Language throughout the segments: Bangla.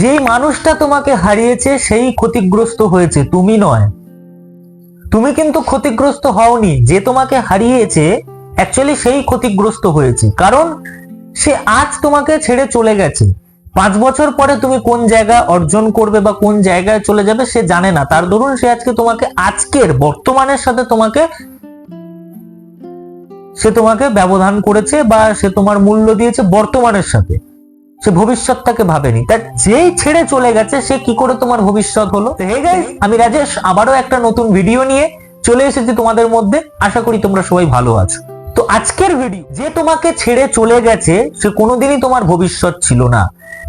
যে মানুষটা তোমাকে হারিয়েছে, সেই ক্ষতিগ্রস্ত হয়েছে, তুমি নয়। তুমি কিন্তু ক্ষতিগ্রস্ত হওনি, যে তোমাকে হারিয়েছে অ্যাকচুয়ালি সেই ক্ষতিগ্রস্ত হয়েছে। কারণ সে আজ তোমাকে ছেড়ে চলে গেছে। পাঁচ বছর পরে তুমি কোন জায়গা অর্জন করবে বা কোন জায়গায় চলে যাবে, সে জানে না। তার দরুন সে আজকে তোমাকে, আজকের বর্তমানের সাথে তোমাকে, সে তোমাকে ব্যবধান করেছে বা সে তোমার মূল্য দিয়েছে বর্তমানের সাথে। সে ভবিষ্যৎটাকে ভাবেনি। তার যেই ছেড়ে চলে গেছে, সে কি করে তোমার ভবিষ্যৎ হলো? হে গাইস আমি রাজেশ, আবারও একটা নতুন ভিডিও নিয়ে চলে এসেছি তোমাদের মধ্যে। আশা করি তোমরা সবাই ভালো আছো। তো আজকের ভিডিও যে তোমাকে ছেড়ে চলে গেছে, সে কোনোদিনই তোমার ভবিষ্যৎ ছিল না।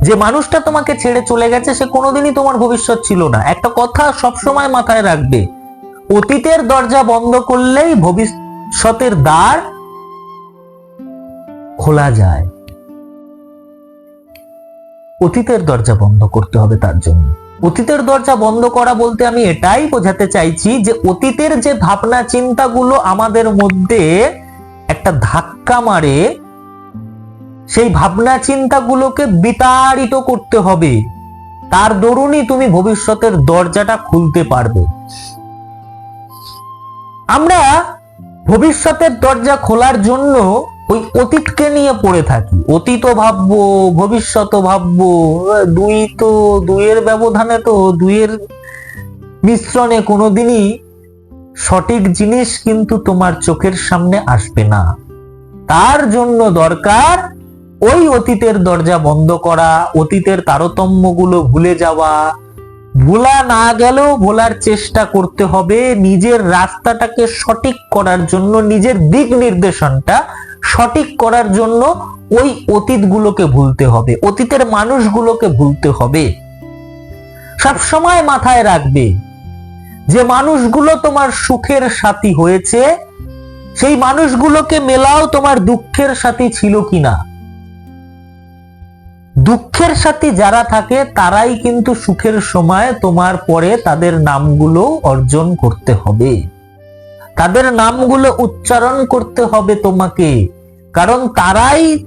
যে মানুষটা তোমাকে ছেড়ে চলে গেছে, সে কোনোদিনই তোমার ভবিষ্যৎ ছিল না। একটা কথা সবসময় মাথায় রাখবে, অতীতের দরজা বন্ধ করলেই ভবিষ্যতের দ্বার খোলা যায়। অতীতের দরজা বন্ধ করতে হবে তার জন্য। অতীতের দরজা বন্ধ করা বলতে আমি এটাই বোঝাতে চাইছি যে অতীতের যে ভাবনা চিন্তাগুলো আমাদের মধ্যে একটা ধাক্কা মারে, সেই ভাবনা চিন্তাগুলোকে বিতাড়িত করতে হবে। তার দরুনই তুমি ভবিষ্যতের দরজাটা খুলতে পারবে। আমরা ভবিষ্যতের দরজা খোলার জন্য ওই অতীতকে নিয়ে পড়ে থাকি। অতীত ভাববো ভবিষ্যৎ ভাববো। দুই তো, দুইয়ের ব্যবধানে তো, দুইয়ের মিশ্রণে কোনোদিনই সঠিক জিনিস কিন্তু তোমার চোখের সামনে আসবে না। তার জন্য দরকার ওই অতীতের দরজা বন্ধ করা, অতীতের তারতম্যগুলো ভুলে যাওয়া। ভোলা না গেলেও ভোলার চেষ্টা করতে হবে নিজের রাস্তাটাকে সঠিক করার জন্য, নিজের দিক নির্দেশনটা সঠিক করার জন্য ওই অতীতগুলোকে ভুলতে হবে, অতীতের মানুষগুলোকে ভুলতে হবে। সব সময় মাথায় রাখবে, যে মানুষগুলো তোমার সুখের সাথী হয়েছে, সেই মানুষগুলোকে মেলাও তোমার দুঃখের সাথী ছিল কিনা। দুঃখের সাথে যারা থাকে, তারাই কিন্তু সুখের সময় তোমার পরে তাদের নামগুলো অর্জন করতে হবে। তাদের নামগুলো উচ্চারণ করতে হবে তোমাকে। কারণ তারাই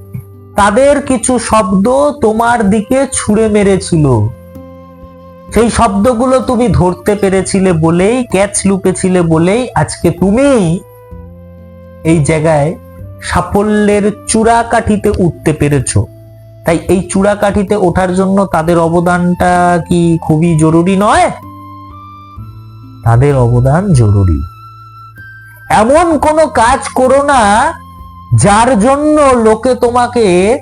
তাদের কিছু শব্দ তোমার দিকে ছুঁড়ে মেরেছিল। সেই শব্দগুলো তুমি ধরতে পেরেছিলে বলেই, ক্যাচ লুপেছিলে বলেই আজকে তুমি এই জায়গায় সাফল্যের চূড়া কাঠিতে উঠতে পেরেছ। তাই এই চূড়া কাঠিতে ওঠার জন্য তাদের অবদানটা কি খুবই জরুরি নয়? তাদের অবদান জরুরি। এমন কোনো কাজ করো না যার জন্য লোকে তোমাকে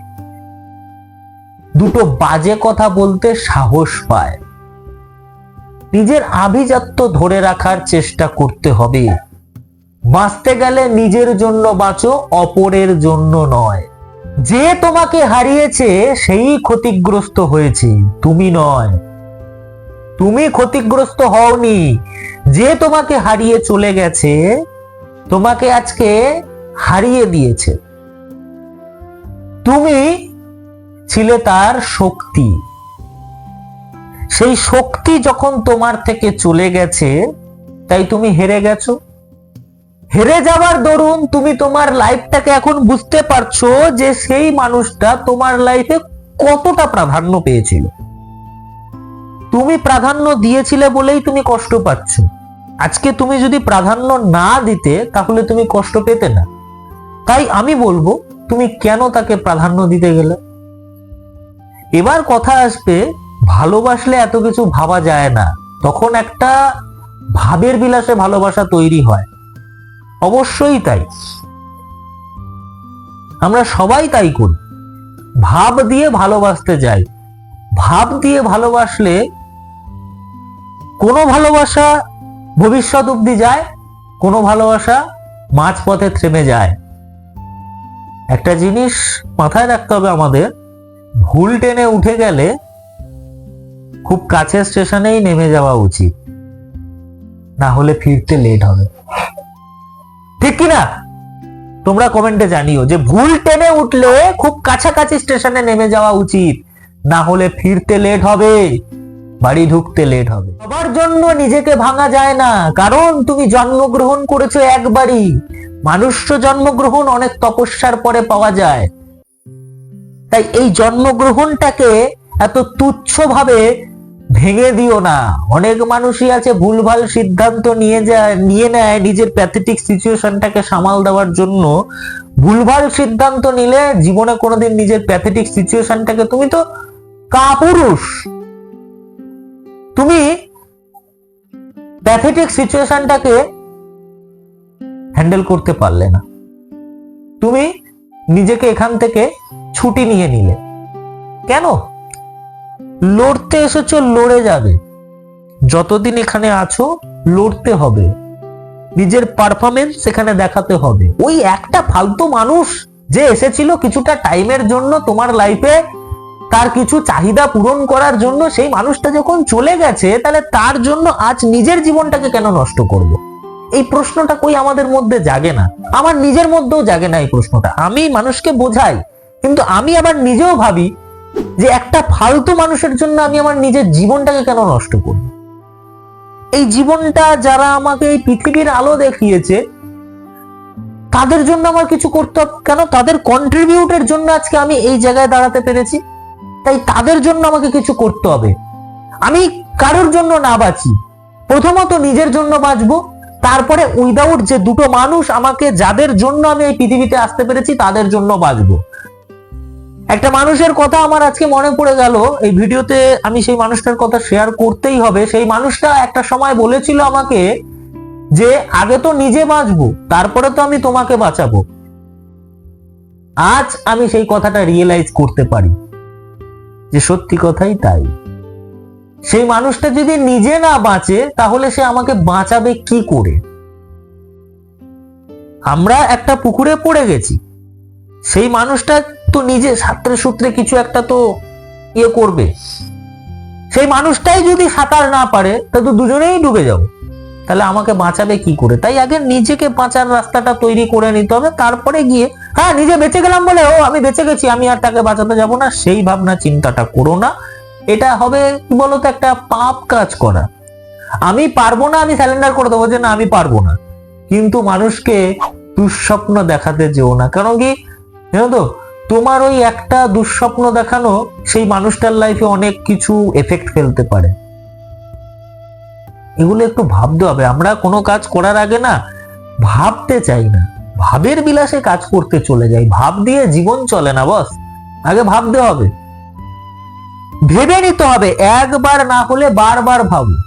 দুটো বাজে কথা বলতে সাহস পায়। নিজের আভিজাত্য ধরে রাখার চেষ্টা করতে হবে। বাঁচতে গেলে নিজের জন্য বাঁচো, অপরের জন্য নয়। যে তোমাকে হারিয়েছে, সেই ক্ষতিগ্রস্ত হয়েছে। তুমি নয়। তুমি ক্ষতিগ্রস্ত হওনি। যে তোমাকে হারিয়ে চলে গেছে, তোমাকে আজকে হারিয়ে দিয়েছে। তুমি ছিলে তার শক্তি। সেই শক্তি যখন তোমার থেকে চলে গেছে, তাই তুমি হেরে গেছো। হেরে যাওয়ার দরুন তুমি তোমার লাইফটাকে এখন বুঝতে পারছ যে সেই মানুষটা তোমার লাইফে কতটা প্রাধান্য পেয়েছিল। তুমি প্রাধান্য দিয়েছিলে বলেই তুমি কষ্ট পাচ্ছ। আজকে তুমি যদি প্রাধান্য না দিতে, তাহলে তুমি কষ্ট পেতে না। তাই আমি বলব, তুমি কেন তাকে প্রাধান্য দিতে গেলে? এবার কথা আসবে, ভালোবাসলে এত কিছু ভাবা যায় না। তখন একটা ভাবের বিলাসে ভালোবাসা তৈরি হয়। অবশ্যই তাই। আমরা সবাই তাই করি। ভাব দিয়ে ভালোবাসতে যাই। ভাব দিয়ে ভালোবাসলে কোনো ভালোবাসা ভবিষ্যৎ অব্দি যায়, কোনো ভালোবাসা মাঝপথে থেমে যায়। একটা জিনিস মাথায় রাখতে হবে আমাদের, ভুল টেনে উঠে গেলে খুব কাছের স্টেশনেই নেমে যাওয়া উচিত। না হলে ফিরতে লেট হবে। ঠিক কি না তোমরা কমেন্টে জানিও যে ভুল টেনে উঠলে খুব কাছাকাছি স্টেশনে নেমে যাওয়া উচিত। না হলে ফিরতে লেট হবে, বাড়ি ঢুকতে লেট হবে। সবার জন্য নিজেকে ভাঙা যায় না, কারণ তুমি জন্মগ্রহণ করেছ একবারই। মানুষ্য জন্মগ্রহণ অনেক তপস্যার পরে পাওয়া যায়। তাই এই জন্মগ্রহণটাকে এত তুচ্ছভাবে ভেঙে দিও না। অনেক মানুষই আছে, ভুলভাল সিদ্ধান্ত নিয়ে যায়, নিয়ে নেয় নিজের প্যাথেটিক সিচুয়েশনটাকে সামাল দেওয়ার জন্য। ভুলভাল সিদ্ধান্ত নিলে জীবনে কোনোদিন নিজের প্যাথেটিক সিচুয়েশনটাকে তুমি তো কাপুরুষ। তুমি প্যাথেটিক সিচুয়েশনটাকে হ্যান্ডেল করতে পারলে না। তুমি নিজেকে এখান থেকে ছুটি নিয়ে নিলে। কেন? লড়তে এসেছ, লড়ে যাবে। যতদিন এখানে আছো, লড়তে হবে। নিজের পারফরমেন্স এখানে দেখাতে হবে। ওই একটা ফালতু মানুষ যে এসেছিল কিছুটা টাইমের জন্য তোমার লাইফে তার কিছু চাহিদা পূরণ করার জন্য সেই মানুষটা যখন চলে গেছে, তাহলে তার জন্য আজ নিজের জীবনটাকে কেন নষ্ট করব? এই প্রশ্নটা কই আমাদের মধ্যে জাগে না? আমার নিজের মধ্যেও জাগে না এই প্রশ্নটা। আমি মানুষকে বোঝাই, কিন্তু আমি আবার নিজেও ভাবি যে একটা ফালতু মানুষের জন্য আমি আমার নিজের জীবনটাকে কেন নষ্ট করব? এই জীবনটা যারা আমাকে এই পৃথিবীর আলো দেখিয়েছে, তাদের জন্য আমার কিছু করতে হবে। কেন? তাদের কন্ট্রিবিউটের জন্য আজকে আমি এই জায়গায় দাঁড়াতে পেরেছি। তাই তাদের জন্য আমাকে কিছু করতে হবে। আমি কারোর জন্য না বাঁচি। প্রথমত নিজের জন্য বাঁচবো। তারপরে উইদাউট যে দুটো মানুষ আমাকে যাদের জন্য আমি এই পৃথিবীতে আসতে পেরেছি, তাদের জন্য বাঁচবো। একটা মানুষের কথা আমার আজকে মনে পড়ে গেল, এই ভিডিওতে আমি সেই মানুষটার কথা শেয়ার করতেই হবে। সেই মানুষটা একটা সময় বলেছিল আমাকে যে, আগে তো নিজে বাঁচবো, তারপরে তো আমি তোমাকে বাঁচাবো। আজ আমি সেই কথাটা রিয়েলাইজ করতে পারি। যে সত্যি কথাই তাই। সেই মানুষটা যদি নিজে না বাঁচে, তাহলে সে আমাকে বাঁচাবে কি করে? আমরা একটা পুকুরে পড়ে গেছি। সেই মানুষটা তো নিজে ছাত্রে সূত্রে কিছু একটা তো ইয়ে করবে। সেই মানুষটাই যদি সাঁতার না পারে তা তো দুজনেই ডুবে যাব। তাহলে আমাকে বাঁচাবে কি করে? তাই আগে নিজেকে বাঁচার রাস্তাটা তৈরি করে নিতে হবে। তারপরে গিয়ে হ্যাঁ নিজে বেঁচে গেলাম বলে, ও, আমি বেঁচে গেছি, আমি আর তাকে বাঁচাতে যাব না। সেই ভাবনা, চিন্তাটা করো না। এটা হবে কি বলতো একটা পাপ কাজ করা। আমি পারব না, আমি স্যালেন্ডার করে দেবো যে না, আমি পারব না। কিন্তু মানুষকে দুঃস্বপ্ন দেখাতে যেও না। কারণ কি? জানো তো, তোমার ওই একটা দুঃস্বপ্ন দেখানো, সেই মানুষটার লাইফে অনেক কিছু এফেক্ট ফেলতে পারে। এগুলো একটু ভাবতে হবে। আমরা কোনো কাজ করার আগে না, ভাবতে চাই না। ভাবের বিলাসে কাজ করতে চলে যাই। ভাব দিয়ে জীবন চলে না বস আগে ভাবতে হবে। ভেবে নিতে হবে, একবার না হলে বারবার ভাবো।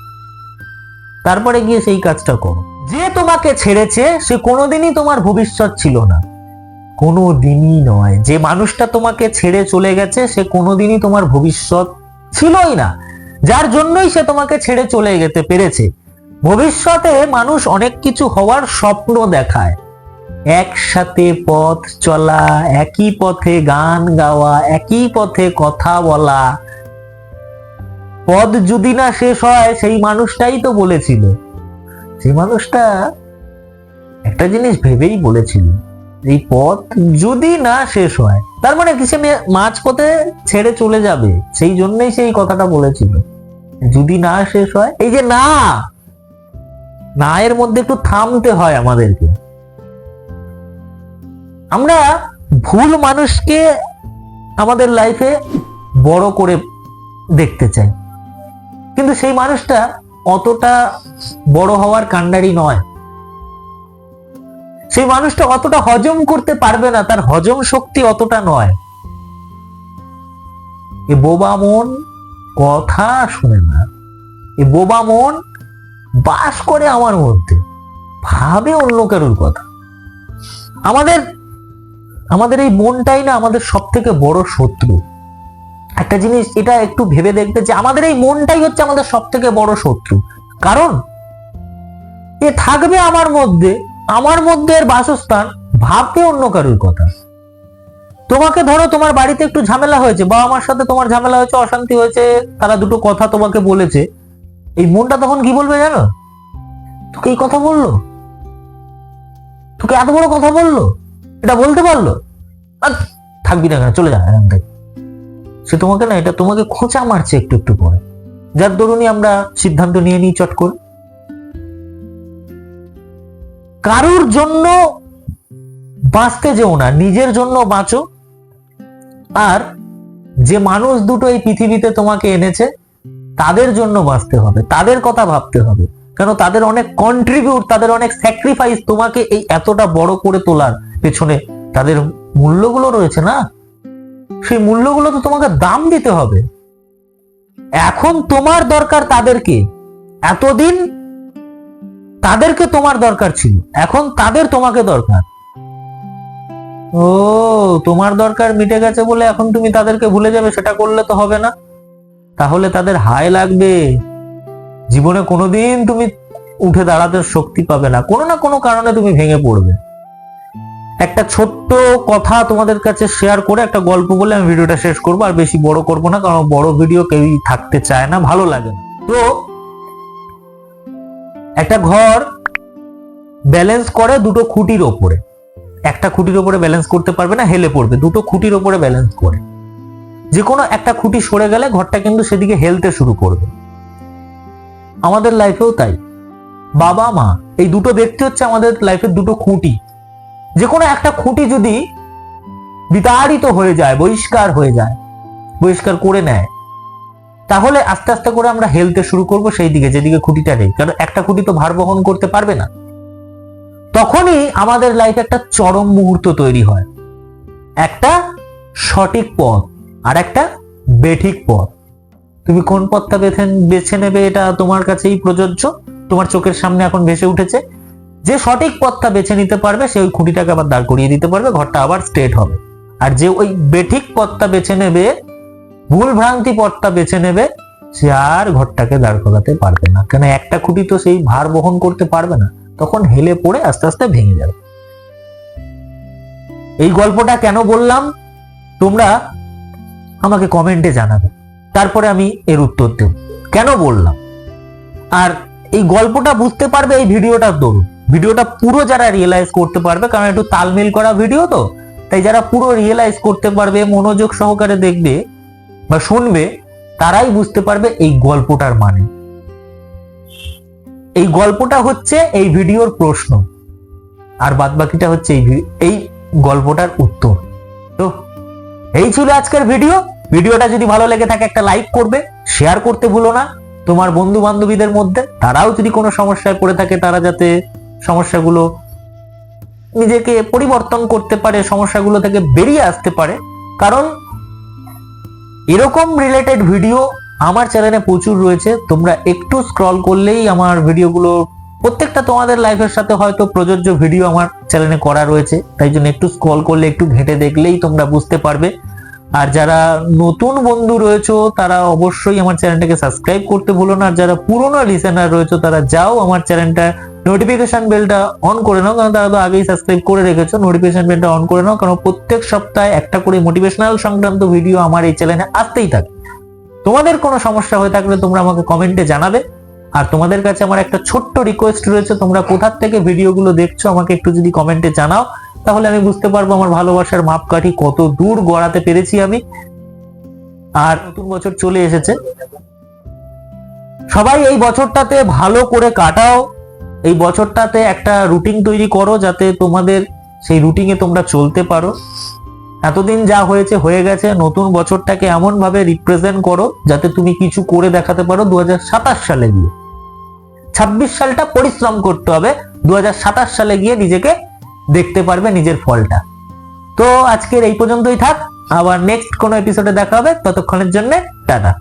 তারপরে গিয়ে সেই কাজটা করো। যে তোমাকে ছেড়েছে, সে কোনোদিনই তোমার ভবিষ্যৎ ছিল না। কোনো দিনই নয়। যে মানুষটা তোমাকে ছেড়ে চলে গেছে, সে কোনোদিনই তোমার ভবিষ্যৎ ছিলই না। যার জন্যই সে তোমাকে ছেড়ে চলে যেতে পেরেছে। ভবিষ্যতে মানুষ অনেক কিছু হওয়ার স্বপ্ন দেখায়। একসাথে পথ চলা, একই পথে গান গাওয়া, একই পথে কথা বলা পথ যদি না শেষ হয়, সেই মানুষটাই তো বলেছিল। সেই মানুষটা একটা জিনিস ভেবেই বলেছিল এই পথ যদি না শেষ হয়, তার মানে কি সে পথে ছেড়ে চলে যাবে? সেই জন্যই সেই কথাটা বলেছিল। যদি না শেষ হয়, এই যে না না এর মধ্যে একটু থামতে হয় আমাদেরকে। আমরা ভুল মানুষকে আমাদের লাইফে বড় করে দেখতে চাই। কিন্তু সেই মানুষটা অতটা বড় হওয়ার কাণ্ডারি নয়। সেই মানুষটা অতটা হজম করতে পারবে না, তার হজম শক্তি অতটা নয়। এ বোবা মন কথা শুনে না। এ বোবা মন বাস করে আমার মধ্যে, ভাবে অন্য কারোর কথা। আমাদের আমাদের এই মনটাই না আমাদের সব থেকে বড় শত্রু। একটা জিনিস, এটা একটু ভেবে দেখবে যে আমাদের এই মনটাই হচ্ছে আমাদের সব থেকে বড় শত্রু। কারণ, এ থাকবে আমার মধ্যে আমার মধ্যে এর বাসস্থান, ভাববে অন্য কারোর কথা। তোমাকে ধরো তোমার বাড়িতে একটু ঝামেলা হয়েছে বা আমার সাথে তোমার ঝামেলা হয়েছে, অশান্তি হয়েছে, তারা দুটো কথা তোমাকে বলেছে। এই মনটা তখন কি বলবে জানো? তোকে এই কথা বলল? তোকে এত বড় কথা বলল? এটা বলতে পারল? থাকবি না চলে যা, এখান থেকে। সে তোমাকে না, এটা তোমাকে খোঁচা মারছে একটু একটু করে। যার দরুনই আমরা সিদ্ধান্ত নিয়ে নিই চট করে। কারুর জন্য বাঁচতে যেও না, নিজের জন্য বাঁচো। আর যে মানুষ দুটো এই পৃথিবীতে তোমাকে এনেছে, তাদের জন্য বাঁচতে হবে, তাদের কথা ভাবতে হবে। কেন, তাদের অনেক কন্ট্রিবিউট তাদের অনেক স্যাক্রিফাইস তোমাকে এই এতটা বড় করে তোলার পেছনে তাদের মূল্যগুলো রয়েছে না? সেই মূল্যগুলো তো তোমাকে দাম দিতে হবে। এখন তোমার দরকার তাদেরকে। এতদিন তাদেরকে তোমার দরকার ছিল। এখন তাদের তোমাকে দরকার। ও, তোমার দরকার মিটে গেছে বলে এখন তুমি তাদেরকে ভুলে যাবে, সেটা করলে তো হবে না। তাহলে তাদের হায় লাগবে। জীবনে কোনোদিন তুমি উঠে দাঁড়াতে শক্তি পাবে না। কোনো না কোনো কারণে তুমি ভেঙে পড়বে। একটা ছোট্ট কথা তোমাদের কাছে শেয়ার করে একটা গল্প বলে আমি ভিডিওটা শেষ করব, আর বেশি বড় করব না, কারণ বড় ভিডিও কেউই থাকতে চায় না, ভালো লাগে না। তো, একটা ঘর ব্যালেন্স করে দুটো খুঁটির ওপরে। একটা খুঁটির ওপরে ব্যালেন্স করতে পারবে না, হেলে পড়বে। দুটো খুঁটির ওপরে ব্যালেন্স করে। যে কোনো একটা খুঁটি সরে গেলে ঘরটা কিন্তু সেদিকে হেলতে শুরু করবে। আমাদের লাইফেও তাই। বাবা মা এই দুটো দেখতে হচ্ছে আমাদের লাইফের দুটো খুঁটি। যে কোনো একটা খুঁটি যদি বিতাড়িত হয়ে যায়, বহিষ্কার হয়ে যায়, বহিষ্কার করে নেয়, তাহলে আস্তে আস্তে করে আমরা হেলতে শুরু করব সেই দিকে, যেদিকে খুঁটিটা নেই। কারণ একটা খুঁটি তো ভার বহন করতে পারবে না। তখনই আমাদের লাইফে একটা চরম মুহূর্ত তৈরি হয়। একটা সঠিক পথ আর একটা বেঠিক পথ। তুমি কোন পথটা বেছে বেছে নেবে এটা তোমার কাছেই প্রযোজ্য। তোমার চোখের সামনে এখন ভেসে উঠেছে। যে সঠিক পথটা বেছে নিতে পারবে, সে ওই খুঁটিটাকে আবার দাঁড় করিয়ে দিতে পারবে, ঘরটা আবার স্ট্রেট হবে। আর যে ওই বেঠিক পথটা বেছে নেবে, ভুল ভ্রান্তি পথটা বেছে নেবে, সে আর ঘরটাকে দাঁড় করাতে পারবে না। কেন, একটা খুঁটি তো সেই ভার বহন করতে পারবে না, তখন হেলে পড়ে আস্তে আস্তে ভেঙে যাবে। এই গল্পটা কেন বললাম? তোমরা আমাকে কমেন্টে জানাবে। তারপরে আমি এর উত্তর দেব। কেন বললাম? আর এই গল্পটা বুঝতে পারবে এই ভিডিওটার দরুন ভিডিওটা পুরো যারা রিয়েলাইজ করতে পারবে, কারণ একটু তালমিল করা ভিডিও তো, তাই যারা পুরো রিয়েলাইজ করতে পারবে, মনোযোগ সহকারে দেখবে বা শুনবে, তারাই বুঝতে পারবে এই গল্পটার মানে। এই গল্পটা হচ্ছে এই ভিডিওর প্রশ্ন, আর বাদ বাকিটা হচ্ছে এই এই গল্পটার উত্তর। তো, এই ছিল আজকের ভিডিও ভিডিওটা যদি ভালো লেগে থাকে, একটা লাইক করবে শেয়ার করতে ভুলো না। তোমার বন্ধু বান্ধবীদের মধ্যে, তারাও যদি কোনো সমস্যায় পড়ে থাকে, তারা যাতে সমস্যাগুলো নিজেকে পরিবর্তন করতে পারে, সমস্যাগুলো থেকে বেরিয়ে আসতে পারে। কারণ এরকম রিলেটেড ভিডিও আমার চ্যানেলে প্রচুর রয়েছে। তোমরা একটু স্ক্রল করলেই আমার ভিডিওগুলো প্রত্যেকটা তোমাদের লাইফের সাথে হয়তো প্রযোজ্য ভিডিও আমার চ্যানেলে করা রয়েছে। তাই জন্য একটু স্ক্রল করলে, একটু ঘেঁটে দেখলেই তোমরা বুঝতে পারবে। আর যারা নতুন বন্ধু রয়েছো, তারা অবশ্যই আমার চ্যানেলটাকে সাবস্ক্রাইব করতে ভুলো না। আর যারা পুরনো লিসেনার রয়েছো, তারা যাও আমার চ্যানেলটা নোটিফিকেশন বেলটা অন করে নাও কারণ তারা তো আগেই সাবস্ক্রাইব করে রেখেছো। নোটিফিকেশন বেলটা অন করে নাও কারণ প্রত্যেক সপ্তাহে একটা করে মোটিভেশনাল সংক্রান্ত ভিডিও আমার এই চ্যানেলে আসতেই থাকে। তোমাদের কোনো সমস্যা হয়ে থাকলে তোমরা আমাকে কমেন্টে জানাবে। আর তোমাদের কাছে আমার একটা ছোট্ট রিকোয়েস্ট রয়েছে, তোমরা কোথার থেকে ভিডিওগুলো দেখছ আমাকে একটু যদি কমেন্টে জানাও, তাহলে আমি বুঝতে পারব আমার ভালোবাসার মাপকাঠি কত দূর গড়াতে পেরেছি আমি। আর নতুন বছর চলে এসেছে। সবাই এই বছরটাতে ভালো করে কাটাও। এই বছরটাতে একটা রুটিন তৈরি করো যাতে তোমাদের সেই রুটিনে তোমরা চলতে পারো। এতদিন যা হয়েছে, হয়ে গেছে, নতুন বছরটাকে এমন ভাবে রিপ্রেজেন্ট করো যাতে তুমি কিছু করে দেখাতে পারো দু হাজার সাতাশ সালে গিয়ে। ছাব্বিশ সালটা পরিশ্রম করতে হবে দু হাজার সাতাশ সালে গিয়ে নিজেকে দেখতে পারবে নিজের ফলটা। তো আজকের এই পর্যন্তই থাক, আবার নেক্সট কোনো এপিসোডে দেখা হবে, ততক্ষণের জন্য টাটা।